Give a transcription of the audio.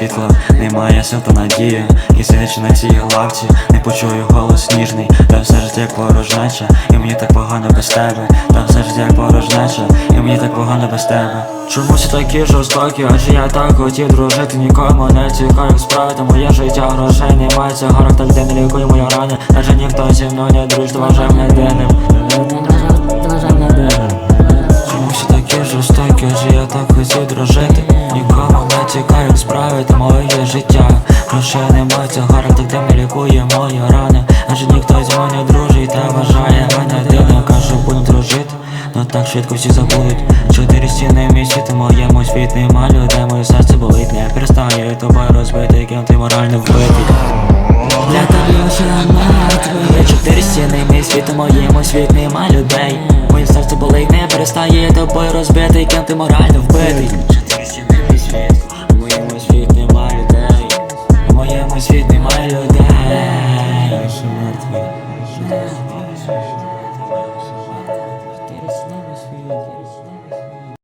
світло, немає сил та надії. І на цій лавці, не почую голос ніжний. Та все життя як порожнеча, і мені так погано без тебе. Та все життя як порожнеча, і мені так погано без тебе. Чомусь такі жорстокі, адже я так хотів дружити Нікому не цікаві справи, та моє життя грошей немає Цигарок так де не лікує мої рани Адже ніхто зі мною не дружить, вважає мене дивним такі жорстокі, я так хотів дружити? Нікому не цікаві справи, та моє життя. Грошей немає, цигарок так де не лікує мої рани? Адже ніхто зі мною не дружить, та вважає мене дивним. Кажу, будемо дружити, но так швидко всі забудуть. Чотири стіни в моєму світ нема людей. Моє серце болить, не перестає тобою розбити, яким ти морально вбитий. Для тебе лише мертвий. Чотири стіни, мій світ у моєму світ нема людей Серце болить, не перестає тобою розбитий, кем ти морально вбитий. У моєму світ нема людей. У моєму світ нема людей